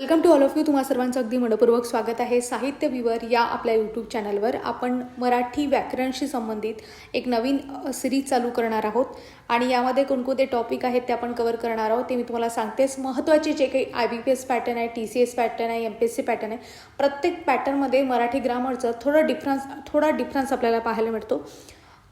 Welcome to all of you तुम्हा सर्वांचं अगदी मनपूर्वक स्वागत आहे. साहित्य विवर या आपल्या यूट्यूब चॅनलवर आपण मराठी व्याकरणशी संबंधित एक नवीन सिरीज चालू करणार आहोत. आणि यामध्ये कोणकोणते टॉपिक आहेत ते आपण कवर करणार आहोत. ते मी तुम्हाला सांगतेच. महत्त्वाचे जे काही I B P S pattern आहे टी सी एस पॅटर्न आहे M P S C pattern आहे प्रत्येक पॅटर्नमध्ये मराठी ग्रामरचं थोडा डिफरन्स थोडा डिफरन्स आपल्याला पाहायला मिळतो.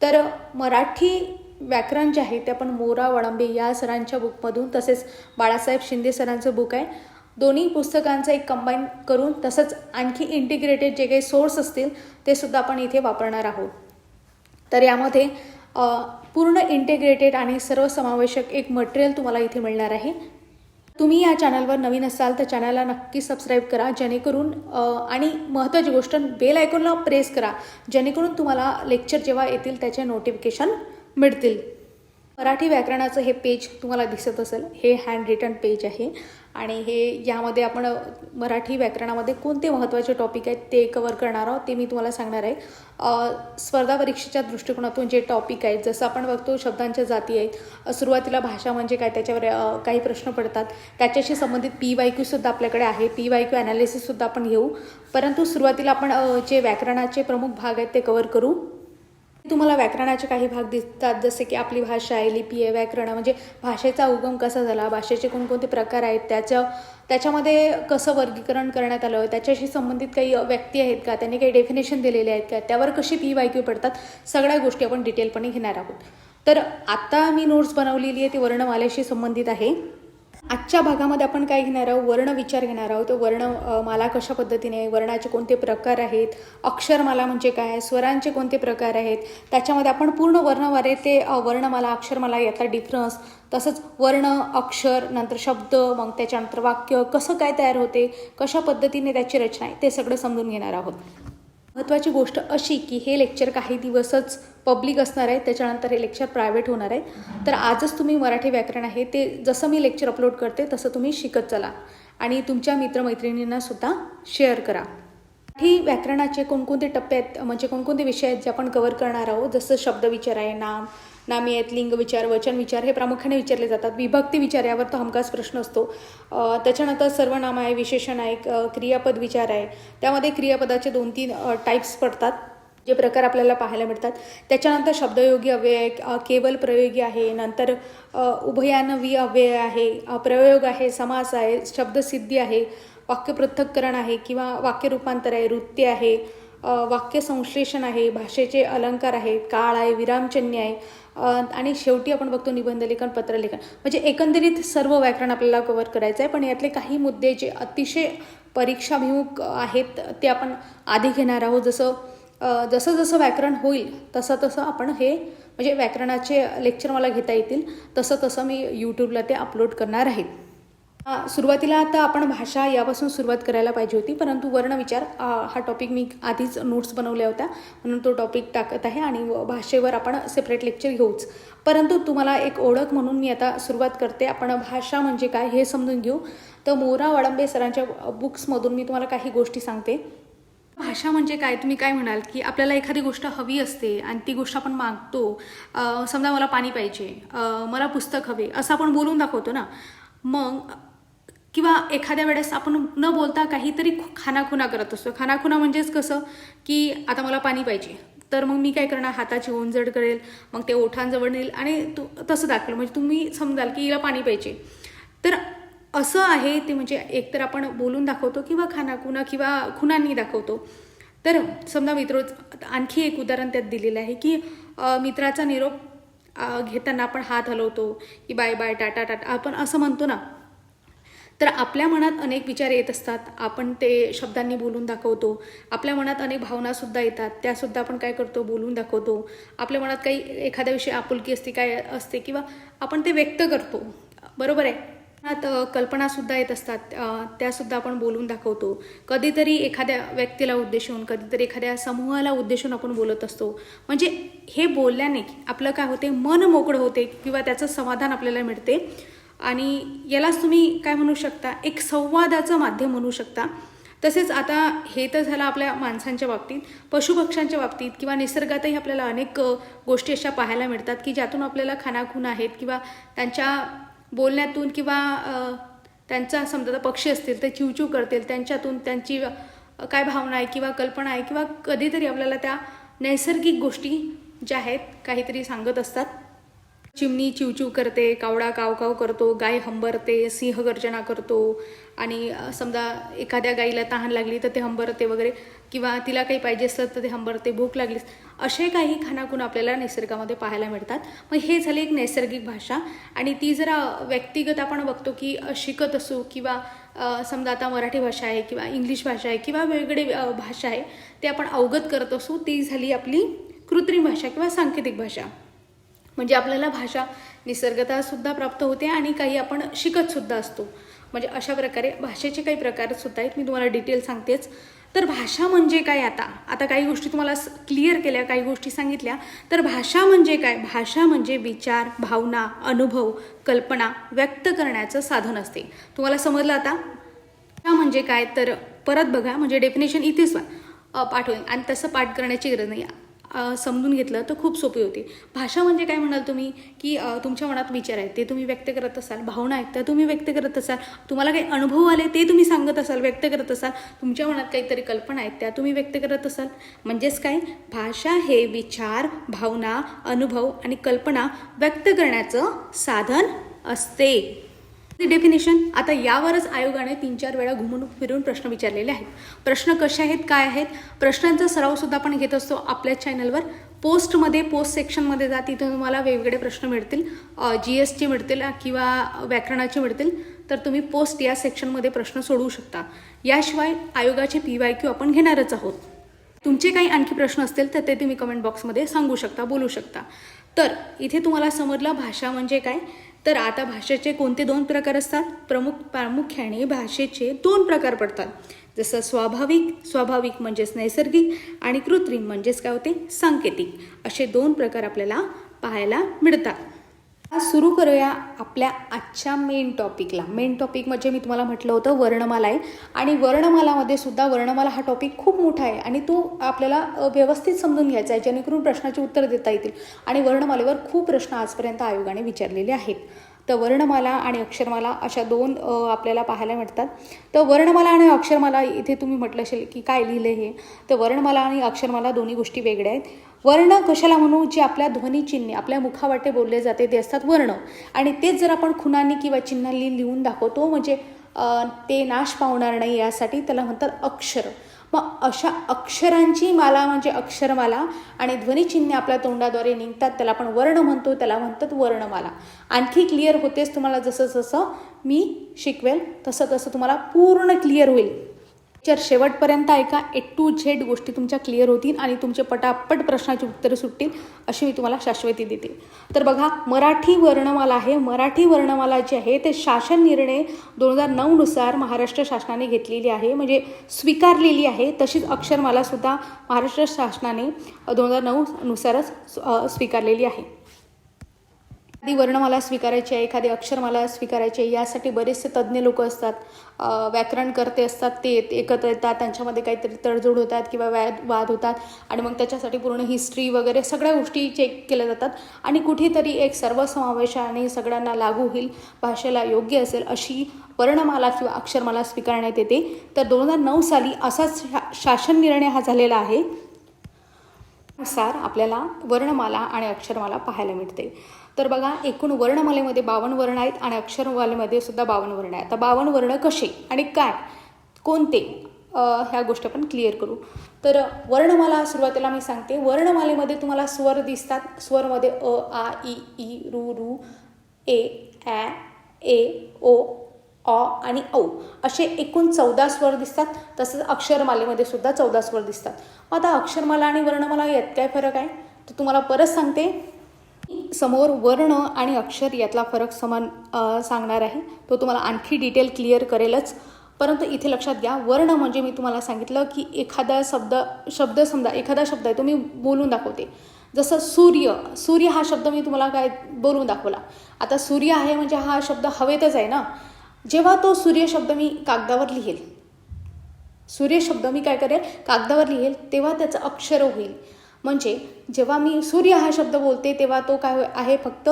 तर मराठी व्याकरण जे आहे ते आपण मोरा वळंबे या सरांच्या बुकमधून तसेच बाळासाहेब शिंदे सरांचं बुक आहे. दोन्ही पुस्तकांचं एक कंबाईन करून तसंच आणखी इंटिग्रेटेड जे काही सोर्स असतील ते सुद्धा आपण इथे वापरणार आहोत. तर यामध्ये पूर्ण इंटिग्रेटेड आणि सर्वसमावेशक एक मटेरियल तुम्हाला इथे मिळणार आहे. तुम्ही या चॅनलवर नवीन असाल तर चॅनलला नक्की सबस्क्राईब करा जेणेकरून आणि महत्त्वाची गोष्ट बेल आयकॉनला प्रेस करा जेणेकरून तुम्हाला लेक्चर जेव्हा येतील त्याचे नोटिफिकेशन मिळतील. मराठी व्याकरणाचं हे पेज तुम्हाला दिसत असेल हे हँड रिटन पेज आहे. आणि हे यामध्ये आपण मराठी व्याकरणामध्ये कोणते महत्त्वाचे टॉपिक आहेत ते कवर करणार आहोत ते मी तुम्हाला सांगणार आहे. स्पर्धा परीक्षेच्या दृष्टिकोनातून जे टॉपिक आहेत जसं आपण बघतो शब्दांच्या जाती आहेत सुरुवातीला भाषा म्हणजे काय त्याच्यावर काही प्रश्न पडतात. त्याच्याशी संबंधित पी वाय क्यूसुद्धा आपल्याकडे आहे. पी वाय क्यू ॲनालिसिससुद्धा आपण घेऊ. परंतु सुरुवातीला आपण जे व्याकरणाचे प्रमुख भाग आहेत ते कवर करू. तुम्हाला व्याकरणाचे काही भाग दिसतात जसे की आपली भाषा आहे लिपी आहे व्याकरण म्हणजे भाषेचा उगम कसा झाला? भाषेचे कोणकोणते प्रकार आहेत? त्याचं त्याच्यामध्ये कसं वर्गीकरण करण्यात आलं? त्याच्याशी संबंधित काही व्यक्ती आहेत का? त्यांनी काही डेफिनेशन दिलेले आहेत का? त्यावर कशी पी वाय क्यू पडतात? सगळ्या गोष्टी आपण डिटेलपणे घेणार आहोत. तर आत्ता मी नोट्स बनवलेली आहे ती वर्णमालेशी संबंधित आहे. आजच्या भागामध्ये आपण काय घेणार आहोत? वर्ण विचार घेणार आहोत. वर्ण माला कशा पद्धतीने वर्णाचे कोणते प्रकार आहेत? अक्षरमाला म्हणजे काय? स्वरांचे कोणते प्रकार आहेत? त्याच्यामध्ये आपण पूर्ण वर्णवारे ते वर्णमाला अक्षरमाला यातला डिफरन्स तसंच वर्ण अक्षर नंतर शब्द मग त्याच्यानंतर वाक्य कसं काय तयार होते? कशा पद्धतीने त्याची रचना आहे? ते सगळं समजून घेणार आहोत. महत्त्वाची गोष्ट अशी की हे लेक्चर काही दिवसच पब्लिक असणार आहे त्याच्यानंतर हे लेक्चर प्रायव्हेट होणार आहे. तर आजच तुम्ही मराठी व्याकरण आहे ते जसं मी लेक्चर अपलोड करते तसं तुम्ही शिकत चला. आणि तुमच्या मित्रमैत्रिणींना सुद्धा शेअर करा. मराठी व्याकरणाचे कोणकोणते टप्पे आहेत म्हणजे कोणकोणते विषय आहेत जे आपण कवर करणार आहोत जसं शब्दविचार आहे नाम नामी आहेत लिंग विचार वचन विचार हे प्रामुख्याने विचारले जातात. विभक्ती विचार यावर तो हमखास प्रश्न असतो. त्याच्यानंतर सर्वनाम आहे विशेषण आहे क्रियापद विचार आहे. त्यामध्ये क्रियापदाचे दोन तीन टाईप्स पडतात जे प्रकार आपल्याला पाहायला मिळतात. त्याच्यानंतर शब्दयोगी अव्यय आहे केवल प्रयोगी आहे. नंतर उभयानवी अव्यय आहे. प्रयोग आहे समास आहे शब्दसिद्धी आहे वाक्यपृथक्करण आहे किंवा वाक्य रूपांतर आहे वृत्ती आहे. वाक्यसंश्लेषण आहे भाषेचे अलंकार आहेत काळ आहे विरामचिन्ह आहे आणि शेवटी आपण बघतो निबंधलेखन पत्रलेखन. म्हणजे एकंदरीत सर्व व्याकरण आपल्याला कव्हर करायचं आहे पण यातले काही मुद्दे जे अतिशय परीक्षाभिमुख आहेत ते आपण आधी घेणार आहोत. जसं जसं जसं व्याकरण होईल तसं तसं आपण हे म्हणजे व्याकरणाचे लेक्चर मला घेता येतील. तसं तसं मी यूट्यूबला ते अपलोड करणार आहे. सुरुवातीला आता आपण भाषा यापासून सुरुवात करायला पाहिजे होती परंतु वर्णविचार विचार हा टॉपिक मी आधीच नोट्स बनवल्या होत्या म्हणून तो टॉपिक टाकत आहे आणि व- भाषेवर आपण सेपरेट लेक्चर घेऊच. परंतु तुम्हाला एक ओळख म्हणून मी आता सुरुवात करते. आपण भाषा म्हणजे काय हे समजून घेऊ. तर मोरा वडंबे सरांच्या बुक्समधून मी तुम्हाला काही गोष्टी सांगते. भाषा म्हणजे काय? तुम्ही काय म्हणाल की आपल्याला एखादी गोष्ट हवी असते आणि ती गोष्ट आपण मागतो. समजा मला पाणी पाहिजे मला पुस्तक हवे असं आपण बोलून दाखवतो ना. मग किंवा एखाद्या वेळेस आपण न बोलता काहीतरी खु- खानाखुना करत असतो. खानाखुना म्हणजेच कसं की आता मला पाणी पाहिजे. तर मग मी काय करणार? हाताची ओंजड करेल मग ते ओठांजवळ नेईल आणि तू तसं दाखवेल. म्हणजे तुम्ही समजाल की हिला पाणी पाहिजे. तर असं आहे ते म्हणजे एकतर आपण बोलून दाखवतो किंवा खानाखुना किंवा खुनांनी दाखवतो. तर समजा मित्र आणखी एक उदाहरण त्यात दिलेलं आहे की मित्राचा निरोप घेताना आपण हात हलवतो की बाय बाय टाटा टाटा. आपण असं म्हणतो ना तर आपल्या मनात अनेक विचार येत असतात. आपण ते शब्दांनी बोलून दाखवतो. आपल्या मनात अनेक भावनासुद्धा येतात. त्यासुद्धा आपण काय करतो? बोलून दाखवतो. आपल्या मनात काही एखाद्या विषयी आपुलकी असते काय असते किंवा आपण ते व्यक्त करतो. बरोबर आहे? मनात कल्पनासुद्धा येत असतात. त्यासुद्धा आपण बोलून दाखवतो. कधीतरी एखाद्या व्यक्तीला उद्देशून कधीतरी एखाद्या समूहाला उद्देशून आपण बोलत असतो. म्हणजे हे बोलल्याने आपलं काय होते? मन मोकळं होते किंवा त्याचं समाधान आपल्याला मिळते. आणि यालाच तुम्ही काय म्हणू शकता? एक संवादाचं माध्यम म्हणू शकता. तसेच आता हे तर झालं आपल्या माणसांच्या बाबतीत पशुपक्ष्यांच्या बाबतीत किंवा निसर्गातही आपल्याला अनेक गोष्टी अशा पाहायला मिळतात की ज्यातून आपल्याला खानाखून आहेत किंवा त्यांच्या बोलण्यातून किंवा त्यांचा समजा आता पक्षी असतील ते चिवचिव करतील त्यांच्यातून त्यांची काय भावना आहे किंवा कल्पना आहे किंवा कधीतरी आपल्याला त्या नैसर्गिक गोष्टी ज्या आहेत काहीतरी सांगत असतात. चिमणी चिवचिव करते कावडा काव काव करतो गाय हंबरते सिंह गर्जना करतो. आणि समजा एखाद्या गाईला तहान लागली तर ते हंबरते वगैरे किंवा तिला काही पाहिजे असलं तर ते हंबरते भूक लागली असे काही खानाखून आपल्याला निसर्गामध्ये पाहायला मिळतात. मग हे झाली एक नैसर्गिक भाषा आणि ती जरा व्यक्तिगत आपण बघतो की शिकत असू किंवा समजा आता मराठी भाषा आहे किंवा इंग्लिश भाषा आहे किंवा वेगवेगळे भाषा आहे ते आपण अवगत करत असू ती झाली आपली कृत्रिम भाषा किंवा सांकेतिक भाषा. म्हणजे आपल्याला भाषा निसर्गतासुद्धा प्राप्त होते आणि काही आपण शिकतसुद्धा असतो. म्हणजे अशा प्रकारे भाषेचे काही प्रकारसुद्धा आहेत. मी तुम्हाला डिटेल सांगतेच. तर भाषा म्हणजे काय आता? आता काही गोष्टी तुम्हाला क्लिअर केल्या काही गोष्टी सांगितल्या. तर भाषा म्हणजे काय? भाषा म्हणजे विचार भावना अनुभव कल्पना व्यक्त करण्याचं साधन असते. तुम्हाला समजलं आता? भाषा म्हणजे काय? तर परत बघा. म्हणजे डेफिनेशन इथेच पाठवेन. आणि तसं पाठ करण्याची गरज नाही. समजून घेतलं तर खूप सोपी होती. भाषा म्हणजे काय म्हणाल तुम्ही? की तुमच्या मनात विचार आहेत ते तुम्ही व्यक्त करत असाल भावना आहेत त्या तुम्ही व्यक्त करत असाल तुम्हाला काही अनुभव आले ते तुम्ही सांगत असाल व्यक्त करत असाल तुमच्या मनात काहीतरी कल्पना आहेत त्या तुम्ही व्यक्त करत असाल. म्हणजेच काय? भाषा हे विचार भावना अनुभव आणि कल्पना व्यक्त करण्याचं साधन असते. डेफिनेशन आता यावरच आयोगाने तीन चार वेळा घुमून फिरून प्रश्न विचारलेले आहेत. प्रश्न कसे आहेत? काय आहेत? प्रश्नांचा सराव सुद्धा आपण घेत असतो आपल्या चॅनलवर पोस्टमध्ये पोस्ट सेक्शनमध्ये जा तिथे तुम्हाला वेगवेगळे प्रश्न मिळतील. जी एसचे मिळतील किंवा व्याकरणाचे मिळतील. तर तुम्ही पोस्ट या सेक्शनमध्ये प्रश्न सोडवू शकता. याशिवाय आयोगाचे पी वाय क्यू आपण घेणारच आहोत. तुमचे काही आणखी प्रश्न असतील तर ते तुम्ही कमेंट बॉक्समध्ये सांगू शकता बोलू शकता. तर इथे तुम्हाला समजलं भाषा म्हणजे काय? तर आता भाषेचे कोणते दोन प्रकार असतात? प्रमुख प्रामुख्याने भाषेचे दोन प्रकार पडतात. जसं स्वाभाविक स्वाभाविक म्हणजेच नैसर्गिक आणि कृत्रिम म्हणजेच काय होते? सांकेतिक. असे दोन प्रकार आपल्याला पाहायला मिळतात. सुरू करूया आपल्या आजच्या मेन टॉपिकला मेन टॉपिक म्हणजे मी तुम्हाला म्हटलं होतं वर्णमाला आहे आणि वर्णमालामध्ये सुद्धा वर्णमाला हा टॉपिक खूप मोठा आहे. आणि तो आपल्याला व्यवस्थित समजून घ्यायचा आहे. जेणेकरून प्रश्नाची उत्तर देता येतील. आणि वर्णमालेवर खूप प्रश्न आजपर्यंत आयोगाने विचारलेले आहेत. तर वर्णमाला आणि अक्षरमाला अशा दोन आपल्याला पाहायला मिळतात तर वर्णमाला आणि अक्षरमाला इथे तुम्ही म्हटलं असेल की काय लिहिलं हे तर वर्णमाला आणि अक्षरमाला दोन्ही गोष्टी वेगळ्या आहेत. वर्ण कशाला म्हणू? जे आपल्या ध्वनीचिन्हे आपल्या मुखावाटे बोलले जाते ते असतात वर्ण. आणि तेच जर आपण खुनांनी किंवा चिन्हांनी लिहून दाखवतो म्हणजे ते नाश पावणार नाही यासाठी त्याला म्हणतात अक्षर. मग अशा अक्षरांची माला म्हणजे अक्षरमाला आणि ध्वनिचिन्हे आपल्या तोंडाद्वारे निघतात त्याला आपण वर्ण म्हणतो त्याला म्हणतात वर्णमाला. आणखी क्लिअर होतेच तुम्हाला जसं जसं मी शिकवेल तसं तसं तुम्हाला पूर्ण क्लिअर होईल. तर शेवटपर्यंत ऐका. ए टू झेड गोष्टी तुमच्या क्लिअर होतील आणि तुमचे पटापट प्रश्नाची उत्तरं सुटतील अशी मी तुम्हाला शाश्वती देते. तर बघा मराठी वर्णमाला आहे. मराठी वर्णमाला जी आहे ते शासन निर्णय दोन हजार नऊनुसार महाराष्ट्र शासनाने घेतलेली आहे. म्हणजे स्वीकारलेली आहे. तशीच अक्षरमालासुद्धा महाराष्ट्र शासनाने दोन हजार नऊनुसारच स्वीकारलेली आहे. एखादी वर्णमाला स्वीकारायची आहे एखादी अक्षरमाला स्वीकारायची आहे यासाठी बरेचसे तज्ज्ञ लोक असतात. व्याकरणकर्ते असतात ते एकत्र येतात त्यांच्यामध्ये काहीतरी तडजोड होतात किंवा व्या वाद होतात आणि मग त्याच्यासाठी पूर्ण हिस्ट्री वगैरे सगळ्या गोष्टी चेक केल्या जातात. आणि कुठेतरी एक सर्वसमावेशाने सगळ्यांना लागू होईल भाषेला योग्य असेल अशी वर्णमाला किंवा अक्षरमाला स्वीकारण्यात येते. तर दोन हजार नऊ साली असाच शा शासन निर्णय हा झालेला आहे. नुसार आपल्याला वर्णमाला आणि अक्षरमाला पाहायला मिळते. तर बघा एकूण वर्णमालेमध्ये बावन्न वर्ण आहेत आणि अक्षरमालेमध्ये सुद्धा बावन्न वर्ण आहेत. आता बावन्न वर्ण कसे आणि काय? कोणते? ह्या गोष्टी आपण क्लिअर करू. तर वर्णमाला सुरुवातीला मी सांगते. वर्णमालेमध्ये तुम्हाला स्वर दिसतात. स्वरमध्ये अ आ इ ई रू रू ए ॲ ए ओ अ आणि औ असे एकूण चौदा स्वर दिसतात. तसंच अक्षरमालेमध्ये सुद्धा चौदा स्वर दिसतात. मग आता अक्षरमाला आणि वर्णमाला यात काय फरक आहे? तर तुम्हाला परत सांगते. समोर वर्ण आणि अक्षर यातला फरक समान सांगणार आहे. तो तुम्हाला आणखी डिटेल क्लिअर करेलच. परंतु इथे लक्षात घ्या वर्ण म्हणजे मी तुम्हाला सांगितलं की एखादा शब्द शब्द समजा एखादा शब्द आहे तो मी बोलून दाखवते. जसं सूर्य सूर्य हा शब्द मी तुम्हाला काय बोलून दाखवला. आता सूर्य आहे म्हणजे हा शब्द हवेतच आहे ना? जेव्हा तो सूर्य शब्द मी कागदावर लिहेल सूर्य शब्द मी काय करेल? कागदावर लिहेल तेव्हा त्याचं अक्षर होईल. म्हणजे जेव्हा मी सूर्य हा शब्द बोलते तेव्हा तो काय आहे? फक्त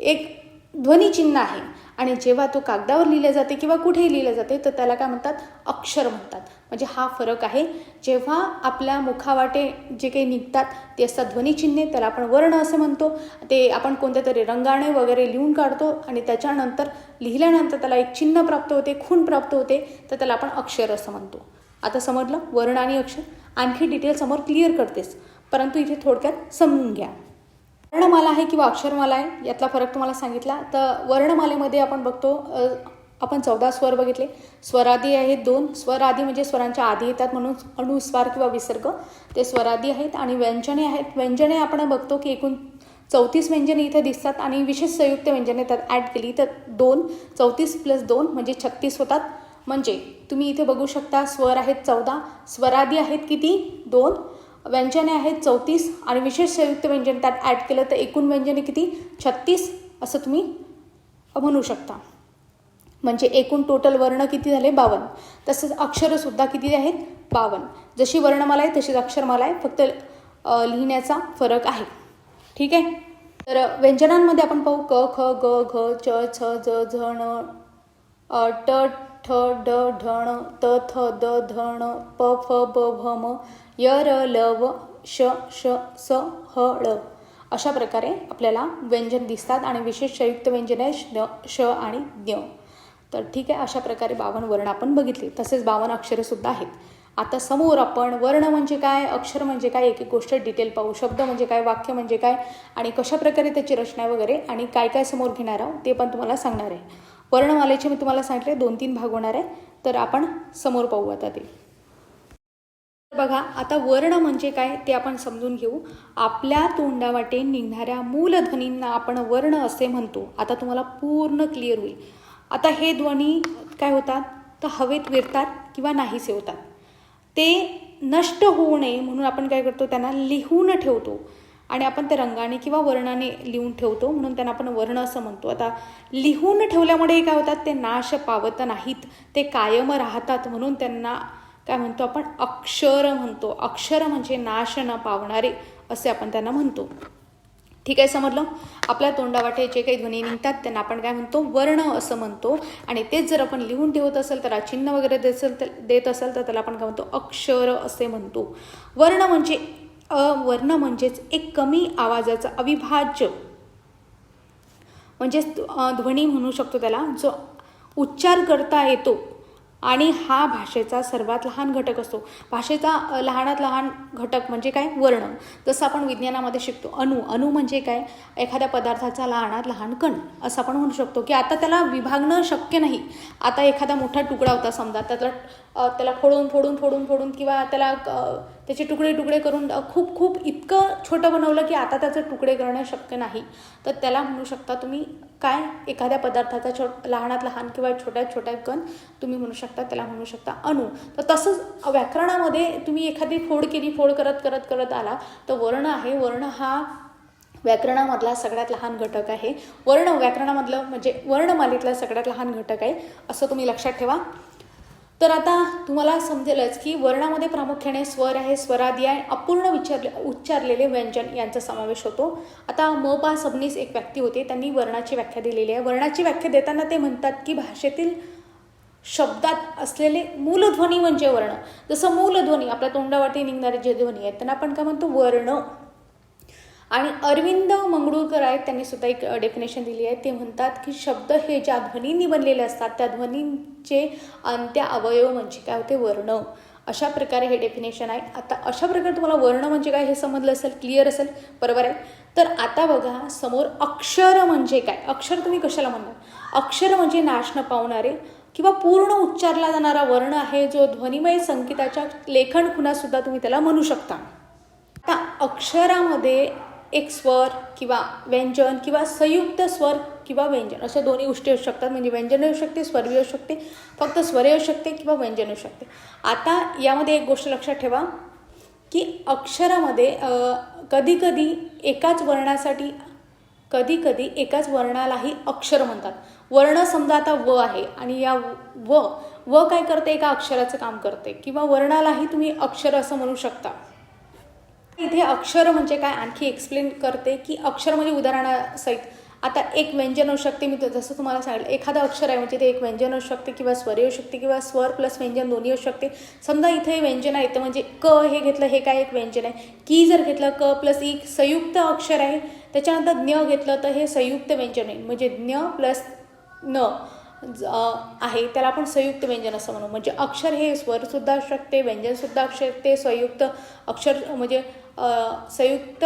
एक ध्वनिचिन्ह आहे. आणि जेव्हा तो कागदावर लिहिलं जाते किंवा कुठेही लिहिलं जाते तर त्याला काय म्हणतात? अक्षर म्हणतात. म्हणजे हा फरक आहे. जेव्हा आपल्या मुखावाटे जे काही निघतात ते असतात ध्वनिचिन्हे त्याला आपण वर्ण असं म्हणतो. ते आपण कोणत्या तरी रंगाने वगैरे लिहून काढतो आणि त्याच्यानंतर लिहिल्यानंतर त्याला एक चिन्ह प्राप्त होते खूण प्राप्त होते तर त्याला आपण अक्षर असं म्हणतो. आता समजलं? वर्ण आणि अक्षर. आणखी डिटेल समोर क्लिअर करतेस. परंतु इथे थोडक्यात समजून घ्या. वर्णमाला आहे किंवा अक्षरमाला आहे यातला फरक तुम्हाला सांगितला तर वर्णमालेमध्ये आपण बघतो आपण चौदा स्वर बघितले. स्वरादी आहेत दोन. स्वरादी म्हणजे स्वरांच्या आधी येतात म्हणून अनुस्वार किंवा विसर्ग. ते स्वरादी आहेत आणि व्यंजने आहेत. व्यंजने आपण बघतो की एकूण चौतीस व्यंजने इथे दिसतात आणि विशेष संयुक्त व्यंजने त्यात ॲड केली तर दोन. चौतीस प्लस दोन म्हणजे छत्तीस होतात. म्हणजे तुम्ही इथे बघू शकता स्वर आहेत चौदा. स्वरादी आहेत किती? दोन. व्यंजने आहेत चौतीस. आणि विशेष संयुक्त व्यंजन त्यात ॲड केलं तर एकूण व्यंजने किती? छत्तीस. असं तुम्ही म्हणू शकता. म्हणजे एकूण टोटल वर्ण किती झाले? बावन्न. तसंच अक्षरंसुद्धा किती आहेत? बावन्न. जशी वर्णमाला आहे तशीच अक्षरमाला आहे. फक्त लिहिण्याचा फरक आहे. ठीक आहे? तर व्यंजनांमध्ये आपण पाहू. क ख ग घ च छ ज झ ण ट ठ ड ढ त थ द धण प फ ब भ म य र ल व श श स ह ळ. अशा प्रकारे आपल्याला व्यंजन दिसतात आणि विशेष संयुक्त व्यंजन आहे श श आणि ज्ञ तर ठीक आहे अशा प्रकारे बावन्न वर्ण आपण बघितले. तसेच बावन्न अक्षरंसुद्धा आहेत. आता समोर आपण वर्ण म्हणजे काय अक्षर म्हणजे काय एक एक गोष्ट डिटेल पाहू शब्द म्हणजे काय वाक्य म्हणजे काय आणि कशा प्रकारे त्याची रचना वगैरे आणि काय काय समोर घेणार आहोत ते पण तुम्हाला सांगणार आहे. वर्णमालेचे मी तुम्हाला सांगितले दोन तीन भाग होणार आहे तर आपण समोर पाहू आता ते. बघा आता वर्ण म्हणजे काय ते आपण समजून घेऊ. आपल्या तोंडावाटे निघणाऱ्या मूलध्वनींना आपण वर्ण असे म्हणतो. आता तुम्हाला पूर्ण क्लिअर होईल. आता हे ध्वनी काय होतात? तर हवेत विरतात किंवा नाहीसे होतात. ते नष्ट होऊ नये म्हणून आपण काय करतो? त्यांना लिहून ठेवतो. आणि आपण त्या रंगाने किंवा वर्णाने लिहून ठेवतो म्हणून त्यांना आपण वर्ण असं म्हणतो. आता लिहून ठेवल्यामुळे काय होतात? ते नाश पावत नाहीत. ते कायम राहतात म्हणून त्यांना काय म्हणतो आपण? अक्षर म्हणतो. अक्षर म्हणजे नाश न पावणारे असे आपण त्यांना म्हणतो. ठीक आहे समजलं? आपल्या तोंडावाटे जे काही ध्वनी निघतात त्यांना आपण काय म्हणतो? वर्ण असं म्हणतो. आणि तेच जर आपण लिहून ठेवत असेल तर चिन्ह वगैरे देत असेल तर देत असेल तर त्याला आपण काय म्हणतो? अक्षर असे म्हणतो. वर्ण म्हणजे अ वर्ण म्हणजेच एक कमी आवाजाचा अविभाज्य. म्हणजेच ध्वनी म्हणू शकतो त्याला जो उच्चार करता येतो आणि हा भाषेचा सर्वात लहान घटक असतो. भाषेचा लहानात लहान घटक म्हणजे काय? वर्ण. जसं आपण विज्ञानामध्ये शिकतो अणु. अणु म्हणजे काय? एखाद्या पदार्थाचा लहानात लहान कण असं आपण म्हणू शकतो. की आता त्याला विभागणं शक्य नाही. आता एखादा मोठा तुकडा होता समजा त्याला त्याला फोडून फोडून फोडून फोडून किंवा त्याला त्याचे तुकडे तुकडे करून खूप खूप इतकं छोटं बनवलं की आता त्याचे तुकडे करणं शक्य नाही. तर त्याला म्हणू शकता तुम्ही काय एखाद्या पदार्थाचा छोट लहानात लहान किंवा छोट्या छोट्या कण तुम्ही म्हणू शकता त्याला म्हणू शकता अणु. तर तसंच व्याकरणामध्ये तुम्ही एखादी फोड केली फोड करत करत करत आला तर वर्ण आहे. वर्ण हा व्याकरणामधला सगळ्यात लहान घटक आहे. वर्ण व्याकरणामधलं म्हणजे वर्णमालेतला सगळ्यात लहान घटक आहे. असं तुम्ही लक्षात ठेवा. तर आता तुम्हाला समजेलच की वर्णामध्ये प्रामुख्याने स्वर आहे स्वरादी आहे अपूर्ण विचारले उच्चारलेले व्यंजन यांचा समावेश होतो. आता म पा सबनीस एक व्यक्ती होते. त्यांनी वर्णाची व्याख्या दिलेली आहे. वर्णाची व्याख्या देताना ते म्हणतात की भाषेतील शब्दात असलेले मूलध्वनी म्हणजे वर्ण. जसं मूलध्वनी आपल्या तोंडावरती निघणारे जे ध्वनी आहेत त्यांना आपण काय म्हणतो? वर्ण. आणि अरविंद मंगळूरकर आहेत त्यांनी सुद्धा एक डेफिनेशन दिली आहे. ते म्हणतात की शब्द हे ज्या ध्वनींनी बनलेले असतात त्या चे अंत्य अवयव म्हणजे काय होते? वर्ण. अशा प्रकारे हे डेफिनेशन आहे. आता अशा प्रकारे तुम्हाला वर्ण म्हणजे काय हे समजलं असेल क्लिअर असेल बरोबर आहे? तर आता बघा समोर अक्षर म्हणजे काय? अक्षर तुम्ही कशाला म्हणणार अक्षर म्हणजे नाश न पावणारे किंवा पूर्ण उच्चारला जाणारा वर्ण आहे जो ध्वनिमय संगीताच्या लेखन खुणासुद्धा तुम्ही त्याला म्हणू शकता. आता अक्षरामध्ये एक स्वर किंवा व्यंजन किंवा संयुक्त स्वर किंवा व्यंजन अशा दोन्ही गोष्टी असू शकतात. म्हणजे व्यंजन येऊ शकते स्वर येऊ शकते फक्त स्वर येऊ शकते किंवा व्यंजन येऊ शकते. आता यामध्ये एक गोष्ट लक्षात ठेवा की अक्षरामध्ये कधीकधी एकाच वर्णासाठी कधीकधी एकाच वर्णालाही अक्षर म्हणतात. वर्ण समजा आता व आहे आणि या व व काय करते? एका अक्षराचं काम करते किंवा वर्णालाही तुम्ही अक्षर असं म्हणू शकता. इथे अक्षर म्हणजे काय? आणखी एक्सप्लेन करते की अक्षर म्हणजे उदाहरणासहित आता एक व्यंजन असू शकते मी जसं तुम्हाला सांगितलं एखादा अक्षर आहे म्हणजे ते एक व्यंजन असू शकते किंवा स्वर येऊ शकते किंवा स्वर प्लस व्यंजन दोन्ही होऊ शकते. समजा इथे व्यंजन आहे तर म्हणजे क हे घेतलं हे काय एक व्यंजन आहे? की जर घेतलं क प्लस ई संयुक्त अक्षर आहे त्याच्यानंतर ज्ञ घेतलं तर हे संयुक्त व्यंजन आहे. म्हणजे ज्ञ प्लस न ज- आहे त्याला आपण संयुक्त व्यंजन असं म्हणू. म्हणजे अक्षर हे स्वरसुद्धा असू शकते व्यंजनसुद्धा असू शकते संयुक्त अक्षर म्हणजे संयुक्त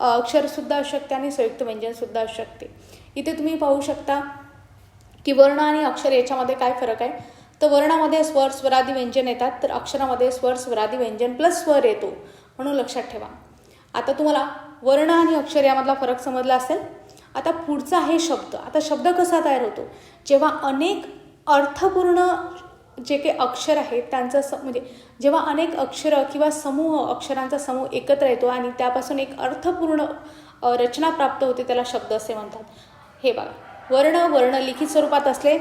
अक्षरसुद्धा असू शकते आणि संयुक्त व्यंजनसुद्धा असू शकते इथे तुम्ही पाहू शकता की वर्ण आणि अक्षर याच्यामध्ये काय फरक आहे? तर वर्णामध्ये स्वर स्वरादी व्यंजन येतात तर अक्षरामध्ये स्वर स्वरादी व्यंजन प्लस स्वर येतो म्हणून लक्षात ठेवा. आता तुम्हाला वर्ण आणि अक्षर यामधला फरक समजला असेल? आता पुढचा आहे शब्द. आता शब्द कसा तयार होतो? जेव्हा अनेक अर्थपूर्ण जे काही अक्षर आहेत त्यांचं स म्हणजे जेव्हा अनेक अक्षरं किंवा समूह अक्षरांचा समूह एकत्र येतो आणि त्यापासून एक अर्थपूर्ण रचना प्राप्त होते त्याला शब्द असे म्हणतात. हे बघा. वर्ण वर्ण लिखित स्वरूपात असले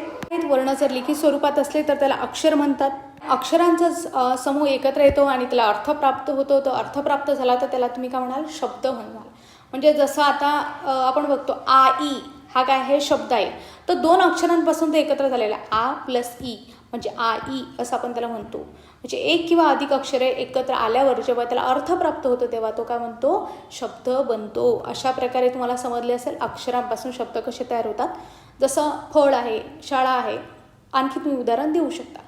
वर्ण जर लिखित स्वरूपात असले तर त्याला अक्षर म्हणतात. अक्षरांचा समूह एकत्र येतो आणि त्याला अर्थ प्राप्त होतो. तो अर्थ प्राप्त झाला तर त्याला तुम्ही काय म्हणाल? शब्द म्हणाल म्हणजे जसं आता आपण बघतो आ ई हा काय आहे? शब्द आहे. तर दोन अक्षरांपासून ते एकत्र झालेला आ प्लस ई. म्हणजे आ ई असं आपण त्याला म्हणतो. म्हणजे एक किंवा अधिक अक्षरे एकत्र आल्यावर जेव्हा त्याला अर्थ प्राप्त होतो तेव्हा तो काय म्हणतो? शब्द बनतो. अशा प्रकारे तुम्हाला समजले असेल अक्षरांपासून शब्द कसे तयार होतात. जसं फळ आहे शाळा आहे आणखी तुम्ही उदाहरण देऊ शकता.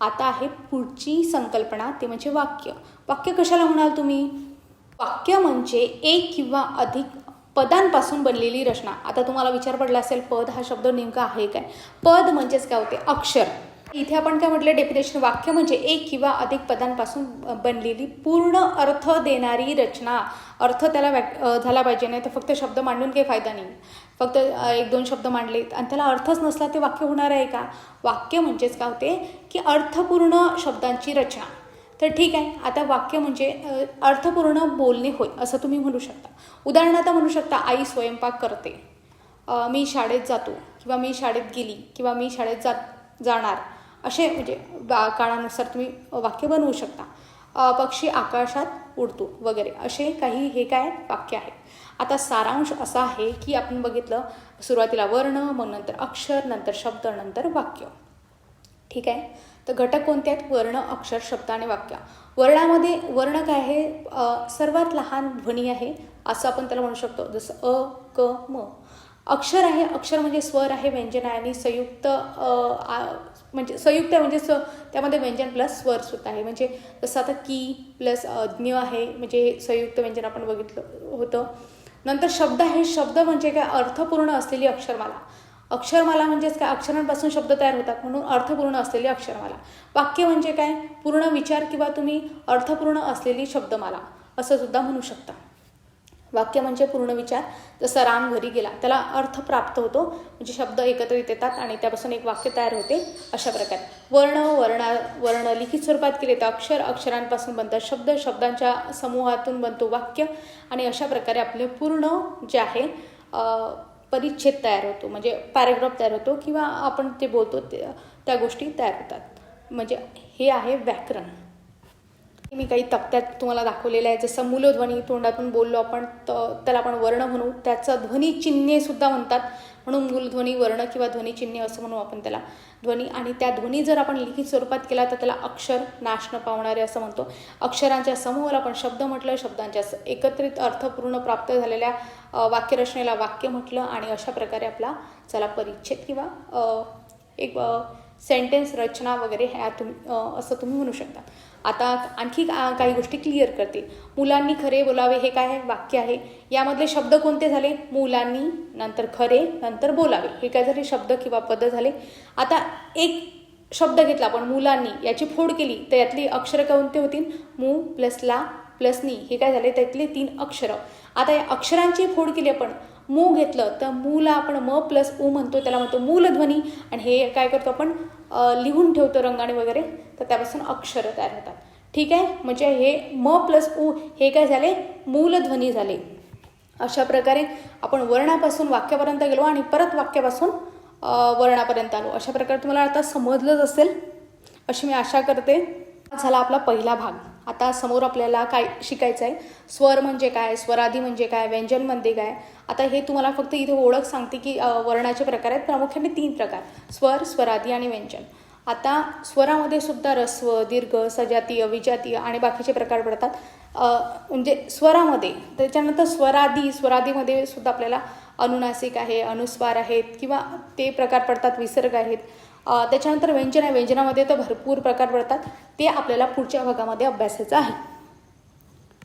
आता आहे पुढची संकल्पना ते म्हणजे वाक्य. वाक्य कशाला म्हणाल तुम्ही? वाक्य म्हणजे एक किंवा अधिक पदांपासून बनलेली रचना. आता तुम्हाला विचार पडला असेल पद हा शब्द नेमका आहे काय? पद म्हणजेच काय होते? अक्षर. इथे आपण काय म्हटलं डेफिनेशन वाक्य म्हणजे एक किंवा अधिक पदांपासून बनलेली पूर्ण अर्थ देणारी रचना. अर्थ त्याला व्याक झाला पाहिजे नाही तर फक्त शब्द मांडून काही फायदा नाही. फक्त एक दोन शब्द मांडलेत आणि त्याला अर्थच नसला ते वाक्य होणार आहे का? वाक्य म्हणजेच काय होते? की अर्थपूर्ण शब्दांची रचना. तर ठीक आहे आता वाक्य म्हणजे अर्थपूर्ण बोलणे होय असं तुम्ही म्हणू शकता. उदाहरणार्थ म्हणू शकता आई स्वयंपाक करते. मी शाळेत जातो किंवा मी शाळेत गेली किंवा मी शाळेत जात जाणार. असे म्हणजे बा काळानुसार तुम्ही वाक्य बनवू शकता. पक्षी आकाशात उडतो वगैरे असे काही हे काय वाक्य आहेत. आता सारांश असा आहे की आपण बघितलं सुरुवातीला वर्ण मग नंतर अक्षर नंतर शब्द नंतर वाक्य. ठीक आहे? तर घटक कोणते आहेत? वर्ण अक्षर शब्द आणि वाक्य. वर्णामध्ये वर्ण काय आहे? सर्वात लहान ध्वनी आहे असं आपण त्याला म्हणू शकतो. जसं अ क म. अक्षर आहे अक्षर म्हणजे स्वर आहे व्यंजन आहे आणि संयुक्त म्हणजे संयुक्त आहे म्हणजे स त्यामध्ये व्यंजन प्लस स्वर सुद्धा आहे. म्हणजे जसं आता की प्लस ज्ञ आहे म्हणजे संयुक्त व्यंजन आपण बघितलं होतं. नंतर शब्द आहे शब्द म्हणजे काय? अर्थपूर्ण असलेली अक्षरमाला. अक्षरमाला म्हणजेच काय? अक्षरांपासून शब्द तयार होतात म्हणून अर्थपूर्ण असलेली अक्षरमाला. वाक्य म्हणजे काय? पूर्ण विचार किंवा तुम्ही अर्थपूर्ण असलेली शब्दमाला. असं सुद्धा म्हणू शकता. वाक्य म्हणजे पूर्ण विचार. जसं राम घरी गेला त्याला अर्थ प्राप्त होतो. म्हणजे शब्द एकत्रित येतात आणि त्यापासून एक वाक्य तयार होते अशा प्रकारे. वर्ण वर्णा वर्ण लिखित स्वरूपात केले तर अक्षर अक्षरांपासून बनतात शब्द. शब्दांच्या समूहातून बनतो वाक्य. आणि अशा प्रकारे आपले पूर्ण जे आहे परिच्छेद तयार होतो. म्हणजे पॅरेग्राफ तयार होतो किंवा आपण ते बोलतो ते त्या गोष्टी तयार होतात. म्हणजे हे आहे व्याकरण. मी काही तक्त्यात तुम्हाला दाखवलेलं आहे. जसं मूलध्वनी तोंडातून बोललो आपण तर त्याला आपण वर्ण म्हणू. त्याचं ध्वनी चिन्हे सुद्धा म्हणतात. म्हणून मूलध्वनी वर्ण किंवा ध्वनी चिन्हे असं म्हणू आपण त्याला. ध्वनी आणि त्या ध्वनी जर आपण लिखित स्वरूपात केला तर त्याला अक्षर नाश न पावणारे असं म्हणतो. अक्षरांच्या समूहाला आपण शब्द म्हटलं शब्दांच्या एकत्रित अर्थपूर्ण प्राप्त झालेल्या वाक्यरचनेला वाक्य म्हटलं आणि अशा प्रकारे आपला चला परिच्छेद किंवा एक सेंटेन्स रचना वगैरे ह्या तुम्ही असं तुम्ही म्हणू शकता. आता आणखी काही गोष्टी क्लिअर करते मुलांनी खरे बोलावे हे काय आहे वाक्य आहे? यामधले शब्द कोणते झाले? मुलांनी नंतर खरे नंतर बोलावे. हे काय झाले? शब्द किंवा पद झाले. आता एक शब्द घेतला आपण मुलांनी. याची फोड केली तर यातली अक्षरं कोणते होतील? मू प्लस ला प्लस नी. हे काय झाले? त्यातले तीन अक्षरं. आता या अक्षरांची फोड केली आपण मू घेतलं तर मूला आपण म प्लस उ म्हणतो त्याला म्हणतो मूलध्वनी. आणि हे काय करतो आपण लिहून ठेवतो रंगाने वगैरे तर त्यापासून अक्षरं तयार होतात. ठीक आहे? म्हणजे हे म प्लस उ हे काय झाले? मूलध्वनी झाले. अशा प्रकारे आपण वर्णापासून वाक्यापर्यंत गेलो आणि परत वाक्यापासून वर्णापर्यंत आलो. अशा प्रकारे तुम्हाला आता समजलंच असेल. अशी मी आशा करते. झाला आपला पहिला भाग. आता समोर आपल्याला काय शिकायचं आहे स्वर म्हणजे काय? स्वरादी म्हणजे काय? व्यंजन म्हणजे काय? आता हे तुम्हाला फक्त इथे ओळख सांगते की वर्णाचे प्रकार आहेत. प्रामुख्याने तीन प्रकार. स्वर स्वरादी आणि व्यंजन. आता स्वरामध्ये सुद्धा रस्व दीर्घ सजातीय विजातीय आणि बाकीचे प्रकार पडतात. म्हणजे स्वरामध्ये त्याच्यानंतर स्वरादी स्वरादीमध्ये सुद्धा आपल्याला अनुनासिक आहे अनुस्वार आहेत किंवा ते प्रकार पडतात विसर्ग आहेत. त्याच्यानंतर व्यंजन आहे. व्यंजनामध्ये तर भरपूर प्रकार पडतात ते आपल्याला पुढच्या भागामध्ये अभ्यासायचं आहे.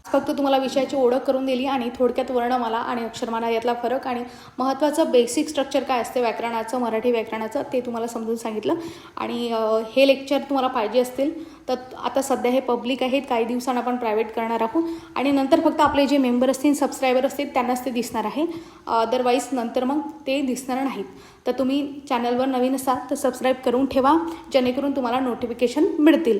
फक्त तुम्हाला विषयाची ओळख करून दिली आणि थोडक्यात वर्णमाला आणि अक्षरमाला यातला फरक आणि महत्त्वाचं बेसिक स्ट्रक्चर काय असते व्याकरणाचं मराठी व्याकरणाचं ते तुम्हाला समजून सांगितलं. आणि हे लेक्चर तुम्हाला पाहिजे असतील तर आता सध्या हे पब्लिक आहेत काही दिवसांना आपण प्रायव्हेट करणार आहोत. आणि नंतर फक्त आपले जे मेंबर असतील सबस्क्रायबर असतील त्यांनाच ते दिसणार आहे. अदरवाईज नंतर मग ते दिसणार नाहीत. तर तुम्ही चॅनलवर नवीन असाल तर सबस्क्राईब करून ठेवा जेणेकरून तुम्हाला नोटिफिकेशन मिळतील.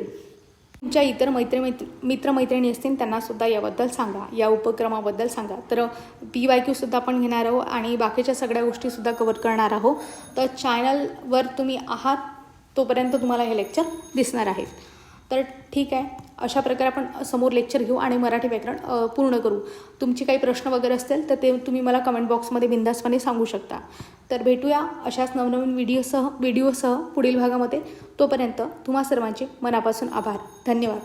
तुमच्या इतर मैत्री मैत्री मित्रमैत्रिणी असतील त्यांनासुद्धा याबद्दल सांगा. या उपक्रमाबद्दल सांगा. तर पी वाय क्यूसुद्धा आपण घेणार आहोत आणि बाकीच्या सगळ्या गोष्टीसुद्धा कवर करणार आहोत. तर चॅनलवर तुम्ही आहात तोपर्यंत तुम्हाला हे लेक्चर दिसणार आहेत. तर ठीक आहे. अशा प्रकारे आपण समोर लेक्चर घेऊ आणि मराठी व्याकरण पूर्ण करू. तुमचे काही प्रश्न वगैरे असतील तर ते तुम्ही मला कमेंट बॉक्समध्ये बिंदासपणे सांगू शकता. तर भेटूया अशाच नवनवीन व्हिडिओसह व्हिडिओसह पुढील भागामध्ये. तोपर्यंत तुम्हा सर्वांचे मनापासून आभार. धन्यवाद.